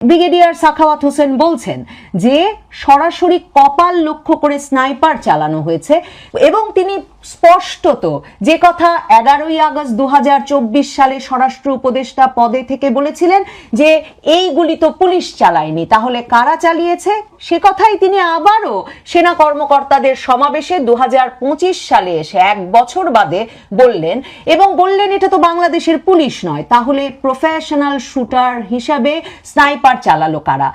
Brigadier Sakhawat Hossain বলছেন যে সরাসরি কপাল লক্ষ্য করে স্নাইপার চালানো হয়েছে এবং তিনি স্পষ্টত, যে কথা এগারোই আগস্ট দু সালে স্বরাষ্ট্র উপদেষ্টা পদে থেকে বলেছিলেন যে এইগুলি তো পুলিশ চালায়নি, তাহলে কারা চালিয়েছে? সে কথাই তিনি আবারও সেনা কর্মকর্তাদের সমাবেশে দু হাজার পঁচিশ সালে এসে এক বছর বাদে বললেন, এবং বললেন, এটা তো বাংলাদেশের পুলিশ নয়, তাহলে প্রফেশনাল শুটার হিসাবে স্নাইপার চালালো কারা?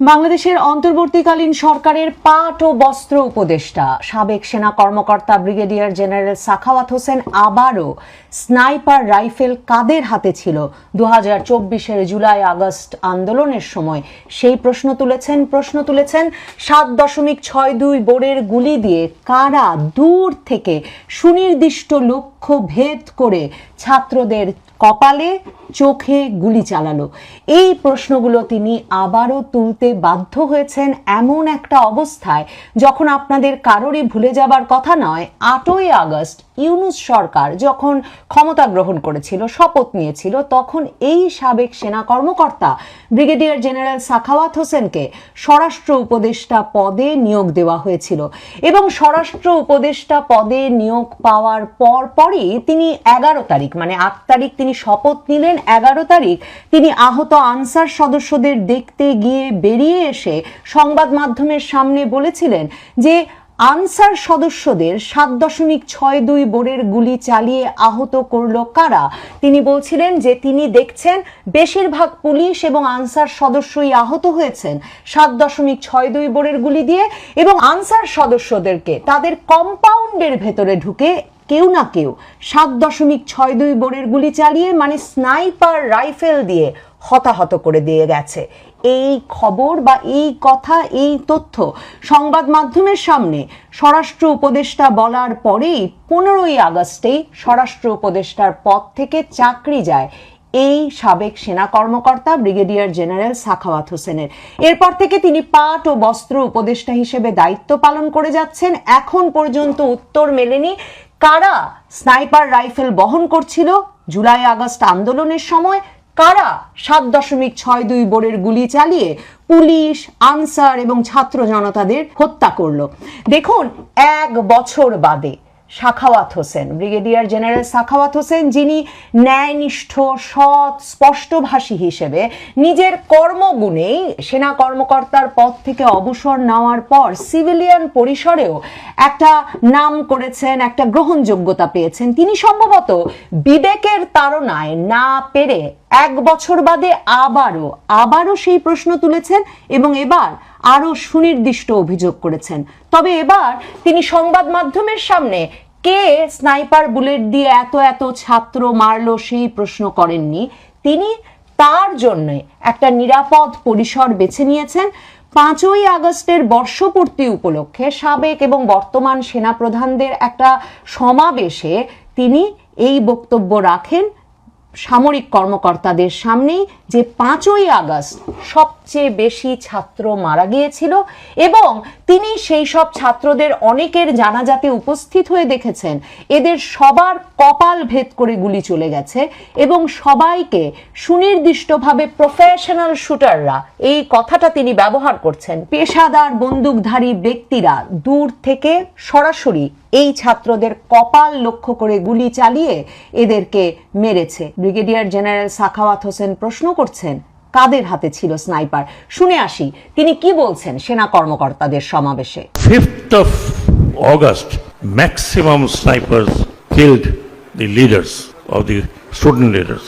বাংলাদেশের অন্তর্বর্তীকালীন সরকারের পাট ও বস্ত্র উপদেষ্টা, সাবেক সেনা কর্মকর্তা ব্রিগেডিয়ার জেনারেল সাখাওয়াত হোসেন আবারও স্নাইপার রাইফেল কাদের হাতে ছিল? দু হাজার জুলাই আগস্ট আন্দোলনের সময় সেই প্রশ্ন তুলেছেন প্রশ্ন তুলেছেন সাত দশমিক ছয় দুই বোর্ডের গুলি দিয়ে কারা দূর থেকে সুনির্দিষ্ট লক্ষ্য ভেদ করে ছাত্রদের কপালে চোখে গুলি চালালো। এই প্রশ্নগুলো তিনি আবারও তুলতে বাধ্য হয়েছেন এমন একটা অবস্থায় যখন আপনাদের কারোরই ভুলে যাবার কথা নয়, আটই আগস্ট ইউনুস সরকার যখন ক্ষমতা গ্রহণ করেছিল, শপথ নিয়েছিল, তখন এই সাবেক সেনা কর্মকর্তা ব্রিগেডিয়ার জেনারেল সাখাওয়াত হোসেনকে স্বরাষ্ট্র উপদেষ্টা পদে নিয়োগ দেওয়া হয়েছিল এবং স্বরাষ্ট্র উপদেষ্টা পদে নিয়োগ পাওয়ার পর পরই তিনি এগারো তারিখ মানে আট তারিখ তিনি শপথ নিলেন এগারো তারিখ। তিনি আহত আনসার সদস্যদের দেখতে গিয়ে বেরিয়ে এসে সংবাদ মাধ্যমের সামনে বলেছিলেন যে, আনসার সদস্যদের সাত দশমিক ছয় দুই বোরের গুলি চালিয়ে আহত করল কারা? তিনি বলছিলেন যে, তিনি দেখছেন বেশিরভাগ পুলিশ এবং আনসার সদস্যই আহত হয়েছেন সাত দশমিক ছয় দুই বোরের গুলি দিয়ে এবং আনসার সদস্যদেরকে তাদের কম্পাউন্ডের ভেতরে ঢুকে কেউ না কেউ সাত দশমিক ছয় দুই বোরের গুলি চালিয়ে মানে স্নাইপার রাইফেল দিয়ে হতাহত করে দিয়ে গেছে। এই খবর বা এই কথা, এই তথ্য সংবাদ মাধ্যমের সামনে স্বরাষ্ট্র উপদেষ্টা বলার পরেই পনেরোই আগস্টেই স্বরাষ্ট্র উপদেষ্টার পদ থেকে চাকরি যায় এই সাবেক সেনা কর্মকর্তা ব্রিগেডিয়ার জেনারেল সাখাওয়াত হোসেনের। এরপর থেকে তিনি পাট ও বস্ত্র উপদেষ্টা হিসেবে দায়িত্ব পালন করে যাচ্ছেন। এখন পর্যন্ত উত্তর মেলেনি কারা স্নাইপার রাইফেল বহন করছিল? জুলাই আগস্ট আন্দোলনের সময় কারা সাত দশমিক ছয় দুই বোরের গুলি চালিয়ে পুলিশ, আনসার এবং ছাত্র জনতাদের হত্যা করল? দেখুন, এক বছর বাদে সাখাওয়াত হোসেন, ব্রিগেডিয়ার জেনারেল সাখাওয়াত হোসেন, যিনি ন্যায়নিষ্ঠ, সৎ, স্পষ্টভাষী হিসেবে নিজের কর্মগুণেই সেনা কর্মকর্তার পদ থেকে অবসর নেওয়ার পর সিভিলিয়ান পরিসরেও একটা নাম করেছেন, একটা গ্রহণযোগ্যতা পেয়েছেন। তিনি সম্ভবত বিবেকের তাড়নায় না পেরে এক বছর বাদে আবারও আবারও সেই প্রশ্ন তুলেছেন এবং এবার আরও সুনির্দিষ্ট অভিযোগ করেছেন। তবে এবার তিনি সংবাদ মাধ্যমের সামনে কে স্নাইপার বুলেট দিয়ে এত এত ছাত্র মারলো সেই প্রশ্ন করেননি। তিনি তার জন্য একটা নিরাপদ পরিসর বেছে নিয়েছেন। পাঁচই আগস্টের বর্ষপূর্তি উপলক্ষে সাবেক এবং বর্তমান সেনাপ্রধানদের একটা সমাবেশে তিনি এই বক্তব্য রাখেন। সামরিক কর্মকর্তাদের সামনেই যে পাঁচই আগস্ট সবচেয়ে বেশি ছাত্র মারা গিয়েছিল এবং তিনি সেই সব ছাত্রদের অনেকের জানাজাতে উপস্থিত হয়ে দেখেছেন। এদের সবার কপাল ভেদ করে গুলি চলে গেছে এবং সবাইকে সুনির্দিষ্টভাবে প্রফেশনাল শুটাররা এই কথাটা তিনি ব্যবহার করছেন। পেশাদার বন্দুকধারী ব্যক্তিরা দূর থেকে সরাসরি এই ছাত্রদের কপাল লক্ষ্য করে গুলি চালিয়ে এদেরকে মেরেছে। ব্রিগেডিয়ার জেনারেল সাখাওয়াত হোসেন প্রশ্ন করছেন, কাদের হাতে ছিল স্নাইপার? শুনে আসি, তিনি কি বলছেন সেনা কর্মকর্তাদের সমাবেশে? Fifth of August maximum sniper killed the leaders of the student leaders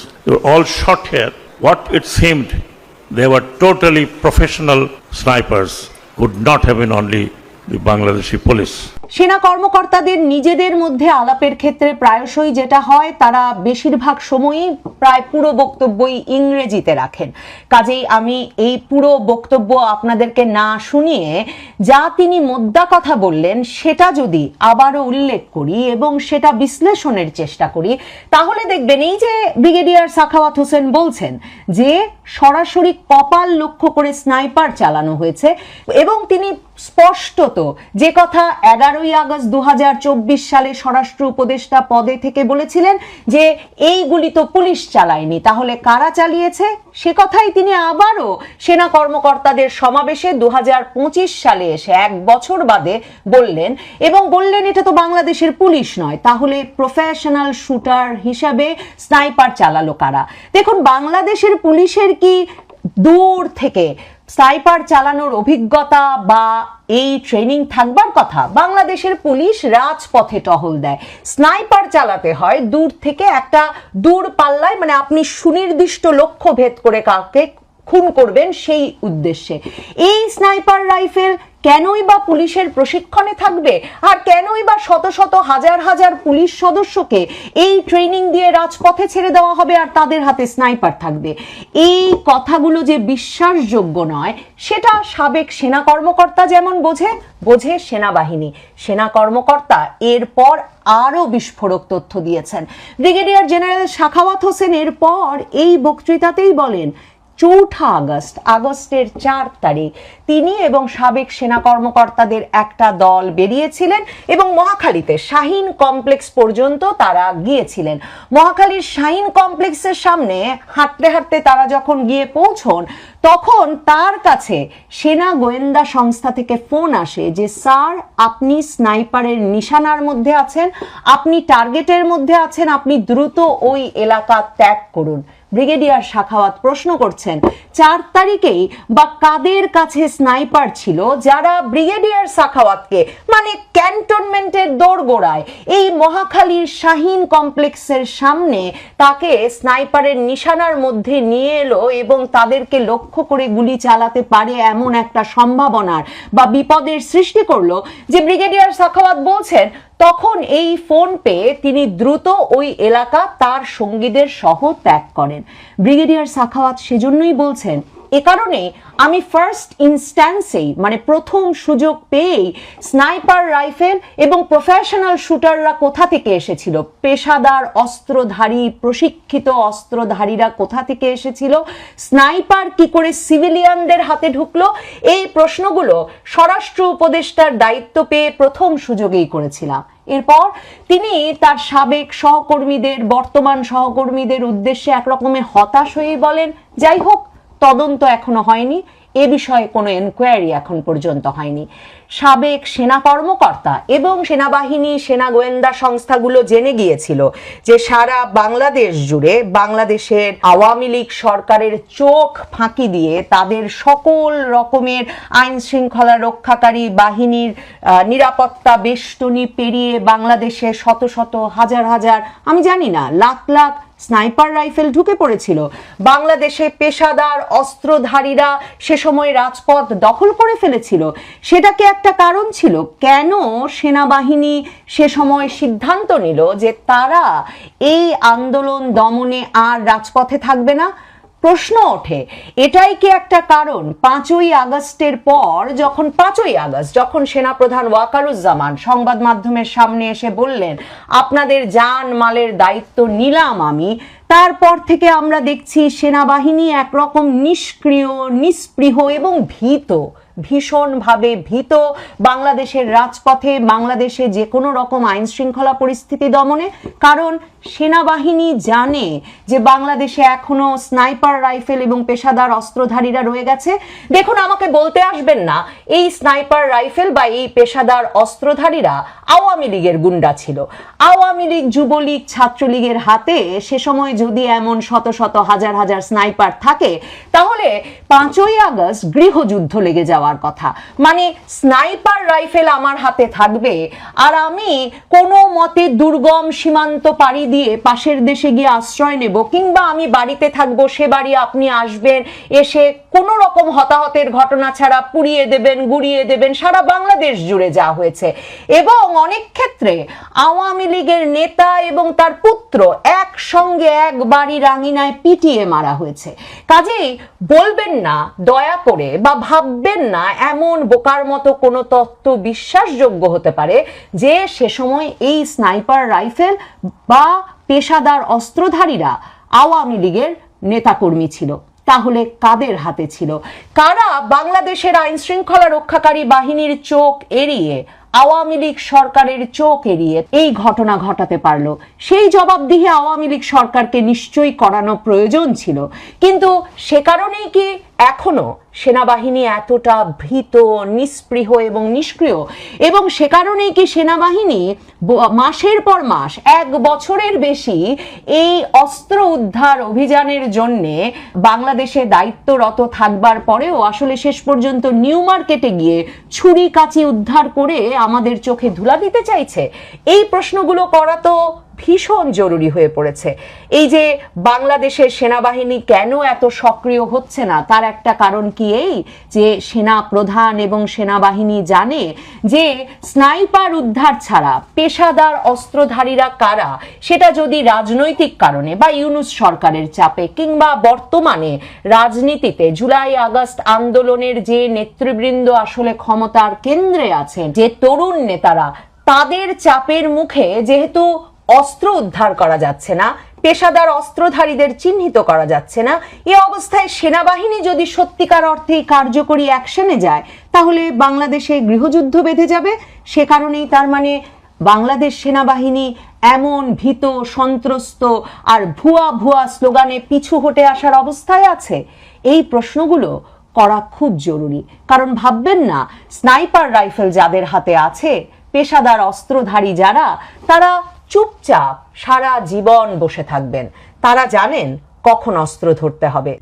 all short here what it seemed they totally professional snipers could not have been only Bangladeshi police. সেনা কর্মকর্তাদের নিজেদের মধ্যে আলাপের ক্ষেত্রে প্রায়শই যেটা হয়, তারা বেশিরভাগ সময়ই প্রায় পুরো বক্তব্যই ইংরেজিতে রাখেন কাজেই আমি এই পুরো বক্তব্য আপনাদেরকে না শুনিয়ে যা তিনি মোদ্দা কথা বললেন, সেটা যদি আবারও উল্লেখ করি এবং সেটা বিশ্লেষণের চেষ্টা করি, তাহলে দেখবেন এই যে ব্রিগেডিয়ার সাখাওয়াত হোসেন বলছেন যে সরাসরি কপাল লক্ষ্য করে স্নাইপার চালানো হয়েছে এবং তিনি স্পষ্টত যে কথা এগারো তেরোই আগস্ট দু সালে স্বরাষ্ট্র উপদেষ্টা পদে থেকে বলেছিলেন যে, এইগুলি তো পুলিশ চালায়নি। তাহলে কারা চালিয়েছে? সে কথাই তিনি আবারও সেনা কর্মকর্তাদের সমাবেশে দু হাজার পঁচিশ সালে এসে এক বছর বাদে বললেন, এবং বললেন, এটা তো বাংলাদেশের পুলিশ নয়। তাহলে প্রফেশনাল শুটার হিসাবে স্নাইপার চালালো কারা? দেখুন, বাংলাদেশের পুলিশের কি দূর থেকে স্নাইপার চালানোর অভিজ্ঞতা বা এই ট্রেনিং থাকবার কথা বাংলাদেশের পুলিশ রাজপথে টহল দেয়। স্নাইপার চালাতে হয় দূর থেকে একটা দূর পাল্লায় মানে আপনি সুনির্দিষ্ট লক্ষ্য ভেদ করে কাউকে খুন করবেন সেই উদ্দেশ্যে। এই স্নাইপার রাইফেল কেনই বা পুলিশের প্রশিক্ষণে থাকবে? আর কেনই বা শত শত হাজার হাজার পুলিশ সদস্যকে এই ট্রেনিং দিয়ে রাজপথে ছেড়ে দেওয়া হবে আর তাদের হাতে স্নাইপার থাকবে? এই কথাগুলো যে বিশ্বাসযোগ্য নয়, সেটা সাবেক সেনা কর্মকর্তা যেমন বোঝে বোঝে সেনাবাহিনী। সেনা কর্মকর্তা এরপর আরও বিস্ফোরক তথ্য দিয়েছেন। ব্রিগেডিয়ার জেনারেল শাখাওয়াত হোসেন এরপর এই বক্তৃতাতেই বলেন চৌঠা আগস্ট, আগস্টের চার তারিখ। তিনি এবং সাবেক সেনা কর্মকর্তাদের একটা দল বেরিয়েছিলেন এবং মহাখালীতে শাহিন কমপ্লেক্স পর্যন্ত তারা গিয়েছিলেন। মহাখালীর শাহিন কমপ্লেক্সের সামনে হাঁটতে হাঁটতে তারা যখন গিয়ে পৌঁছন, তখন তার কাছে সেনা গোয়েন্দা সংস্থা থেকে ফোন আসে যে, স্যার, আপনি স্নাইপারের নিশানার মধ্যে আছেন, আপনি টার্গেটের মধ্যে আছেন, আপনি দ্রুত ওই এলাকা ত্যাগ করুন। ব্রিগেডিয়ার শাখাওয়াত প্রশ্ন করছেন, চার তারিখেই বা কাদের কাছে স্নাইপার ছিল যারা ব্রিগেডিয়ার শাখাওয়াতকে মানে ক্যান্টনমেন্টের দোরগোড়ায়, এই মহাখালীর শাহিন কমপ্লেক্সের সামনে তাকে স্নাইপারের নিশানার মধ্যে নিয়ে এলো এবং তাদেরকে লক্ষ্য করে গুলি চালাতে পারে এমন একটা সম্ভাবনার বা বিপদের সৃষ্টি করল যে ব্রিগেডিয়ার শাখাওয়াত বলছেন তখন এই ফোন পেয়ে তিনি দ্রুত ওই এলাকা তার সঙ্গীদের সহ ত্যাগ করেন। ব্রিগেডিয়ার সাখাওয়াত সেজন্যই বলছেন এ কারণে আমি ফার্স্ট ইনস্ট্যান্সেই মানে প্রথম সুযোগ পেয়েই স্নাইপার রাইফেল এবং প্রফেশনাল শুটাররা কোথা থেকে এসেছিল? পেশাদার অস্ত্রধারী, প্রশিক্ষিত অস্ত্রধারীরা কোথা থেকে এসেছিল? স্নাইপার কি করে সিভিলিয়ানদের হাতে ঢুকলো? এই প্রশ্নগুলো স্বরাষ্ট্র উপদেষ্টার দায়িত্ব পেয়ে প্রথম সুযোগেই করেছিলাম। এরপর তিনি তার সাবেক সহকর্মীদের, বর্তমান সহকর্মীদের উদ্দেশ্যে একরকমের হতাশ হয়েই বলেন, যাই হোক তদন্ত এখনও হয়নি। এ বিষয়ে কোনো এনকোয়ারি এখন পর্যন্ত হয়নি। সাবেক সেনা কর্মকর্তা এবং সেনাবাহিনী সেনা গোয়েন্দা সংস্থাগুলো জেনে গিয়েছিল যে সারা বাংলাদেশ জুড়ে বাংলাদেশের আওয়ামী লীগ সরকারের চোখ ফাঁকি দিয়ে তাদের সকল রকমের আইন শৃঙ্খলা রক্ষাকারী বাহিনীর নিরাপত্তা বেষ্টনী পেরিয়ে বাংলাদেশে শত শত, হাজার হাজার, আমি জানি না, লাখ লাখ স্নাইপার রাইফেল ঢুকে পড়েছিল। বাংলাদেশে পেশাদার অস্ত্রধারীরা সে সময় রাজপথ দখল করে ফেলেছিল। সেটাকে একটা কারণ ছিল? কেন সেনাবাহিনী সে সময় সিদ্ধান্ত নিল যে তারা এই আন্দোলন দমনে আর রাজপথে থাকবে না? প্রশ্ন ওঠে, এটাই কি একটা কারণ? পাঁচই আগস্টের পর যখন, পাঁচই আগস্ট, যখন সেনাপ্রধান ওয়াকারুজ্জামান সংবাদ মাধ্যমের সামনে এসে বললেন, আপনাদের যান মালের দায়িত্ব নিলাম আমি, তারপর থেকে আমরা দেখছি সেনাবাহিনী একরকম নিষ্ক্রিয়, নিস্পৃহ এবং ভীত। ভীষণভাবে ভীত। বাংলাদেশের রাজপথে বাংলাদেশে যে কোনো রকম আইন শৃঙ্খলা পরিস্থিতি দমনে, কারণ সেনাবাহিনী জানে যে বাংলাদেশে এখনও স্নাইপার রাইফেল এবং পেশাদার অস্ত্রধারীরা রয়ে গেছে। দেখুন, আমাকে বলতে আসবেন না, এই স্নাইপার রাইফেল বা এই পেশাদার অস্ত্রধারীরা আওয়ামী লীগের গুন্ডা ছিল। আওয়ামী লীগ, যুবলীগ, ছাত্রলীগের হাতে সে সময় যদি এমন শত শত হাজার হাজার স্নাইপার থাকে, তাহলে পাঁচই আগস্ট গৃহযুদ্ধ লেগে যাওয়ার কথা। মানে স্নাইপার রাইফেল আমার হাতে থাকবে আর আমি কোনো মতে দুর্গম সীমান্ত পাড়ি দিয়ে পাশের দেশে গিয়ে আশ্রয় নেব কিংবা আমি বাড়িতে থাকব, সে বাড়ি আপনি আসবেন, এসে কোনো রকম হতাহতের ঘটনা ছাড়া পুড়িয়ে দেবেন, গুড়িয়ে দেবেন, সারা বাংলাদেশ জুড়ে যা হয়েছে। এবং অনেক ক্ষেত্রে আওয়ামী লীগের নেতা এবং তার পুত্র একসঙ্গে এক বাড়ি রাঙিনায় পিটিয়ে মারা হয়েছে। কাজেই বলবেন না, দয়া করে বা ভাববেন না, এমন বোকার মতো কোনো তত্ত্ব বিশ্বাসযোগ্য হতে পারে যে সে সময় এই স্নাইপার রাইফেল বা পেশাদার অস্ত্রধারীরা আওয়ামী লীগের নেতাকর্মী ছিল। তাহলে কাদের হাতে ছিল? কারা বাংলাদেশের আইন শৃঙ্খলা রক্ষাকারী বাহিনীর চোখ এড়িয়ে আওয়ামী লীগ সরকারের চোখ এড়িয়ে এই ঘটনা ঘটাতে পারল। সেই জবাবদিহি আওয়ামী লীগ সরকারকে নিশ্চয়ই করানো প্রয়োজন ছিল। কিন্তু সে কারণেই কি এখনও সেনাবাহিনী এতটা ভীত, নিস্পৃহ এবং নিষ্ক্রিয়? এবং সে কারণেই কি সেনাবাহিনী মাসের পর মাস, এক বছরের বেশি এই অস্ত্র উদ্ধার অভিযানের জন্য বাংলাদেশে দায়িত্বরত থাকবার পরেও আসলে শেষ পর্যন্ত নিউ মার্কেটে গিয়ে ছুরি কাচি উদ্ধার করে আমাদের চোখে ধুলা দিতে চাইছে? এই প্রশ্নগুলো করা তো ভীষণ জরুরি হয়ে পড়েছে। এই যে বাংলাদেশের সেনাবাহিনী কেন এত সক্রিয় হচ্ছে না, তার একটা কারণ কি এই? যে সেনা প্রধান এবং সেনাবাহিনী জানে যে স্নাইপার উদ্ধার ছাড়া পেশাদার অস্ত্রধারীরা কারা, সেটা যদি রাজনৈতিক কারণে বা ইউনুস সরকারের চাপে কিংবা বর্তমানে রাজনীতিতে জুলাই আগস্ট আন্দোলনের যে নেতৃবৃন্দ আসলে ক্ষমতার কেন্দ্রে আছেন, যে তরুণ নেতারা, তাদের চাপের মুখে যেহেতু অস্ত্র উদ্ধার করা যাচ্ছে না, পেশাদার অস্ত্রধারীদের চিহ্নিত করা যাচ্ছে না। এ অবস্থায় সেনাবাহিনী যদি সত্যিকার অর্থে কার্যকরী অ্যাকশনে যায়, তাহলে বাংলাদেশে গৃহযুদ্ধ বেঁধে যাবে। সে কারণেই তার মানে বাংলাদেশ সেনাবাহিনী এমন ভীত, সন্ত্রস্ত আর ভুয়া ভুয়া স্লোগানে পিছু হটে আসার অবস্থায় আছে। এই প্রশ্নগুলো করা খুব জরুরি। কারণ ভাববেন না, স্নাইপার রাইফেল যাদের হাতে আছে, পেশাদার অস্ত্রধারী যারা, তারা চুপচাপ সারা জীবন বসে থাকবেন। তারা জানেন কখন অস্ত্র ধরতে হবে।